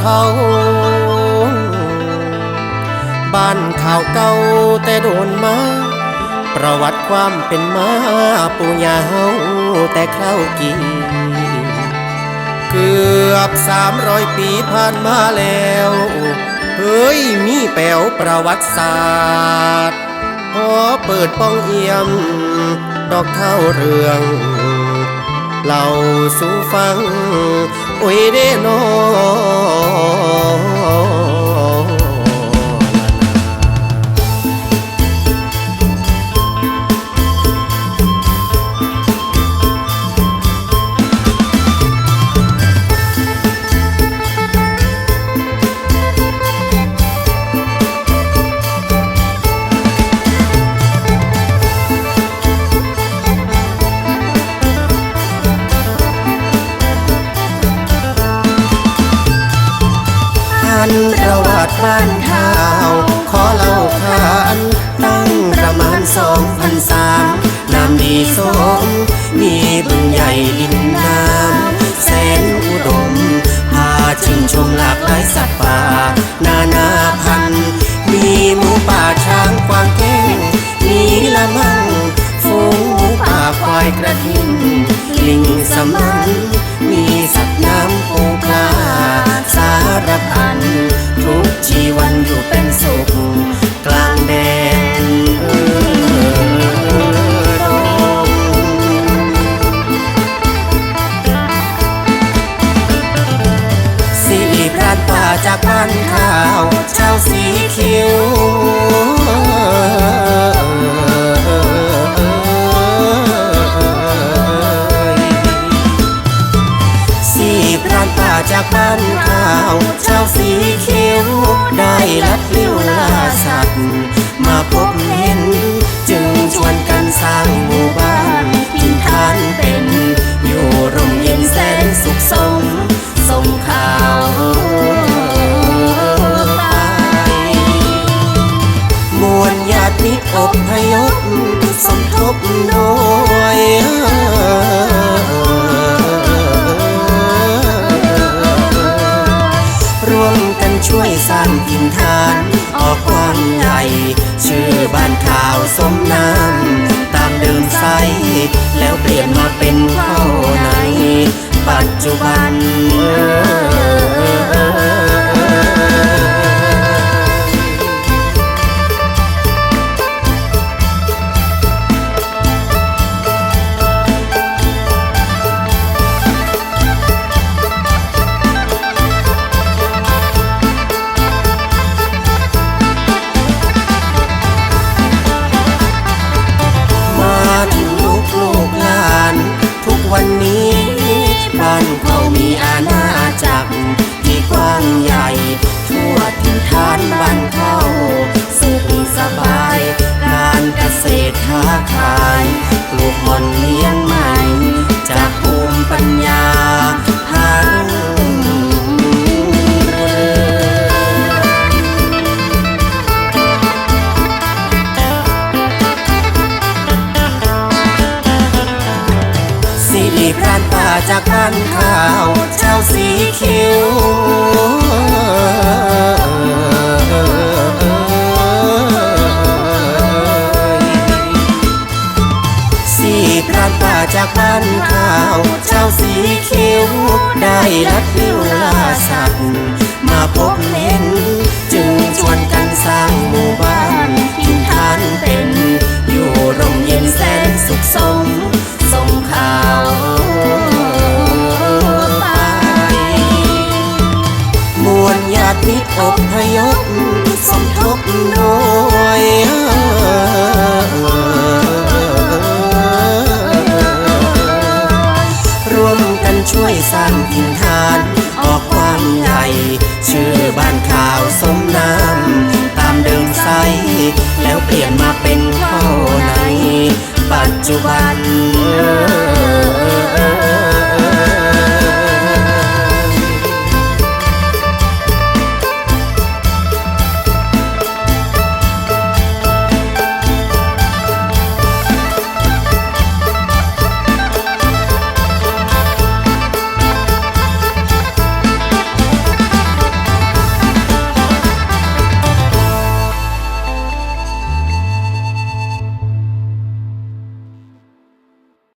เขา บ้านข่าวเก่าแต่โดนมา ประวัติความเป็นมาปูยาเฮาแต่เครากี่ เกือบสามร้อยปีผ่านมาแล้ว เฮ้ยมีแปวประวัติศาสตร์ พอเปิดป้องเอี่ยม ดอกเท่าเรือง เล่าสู่ฟัง โอ้ยเด้นอ อันประวัติบ้านข่าว ขอเล่าขานตั้งประมาณสองพันสามน้ำดีสมมีบึงใหญ่ดินน้ำแสนอุดม พาชื่นชมหลากหลายสัตว์ป่า นานาพันธุ์มีหมูป่าช้างกวางแก้งมีละมังฝูงหมูป่าควายกระทิง จากบ้านข่าวชาวสีเขียวได้ลัดเลี้ยวลาสัตว์ ใหญ่ ชื่อบ้านข่าวสมน้ำตามเดิมใสแล้วเปลี่ยนมาเป็นเข้าใน ปัจจุบันเออ พรานป่าจากบ้านข่าวชาวสีคิ้วสี่พรานป่าจากบ้านข่าวชาวสีคิ้วได้ลัด ปัจจุบัน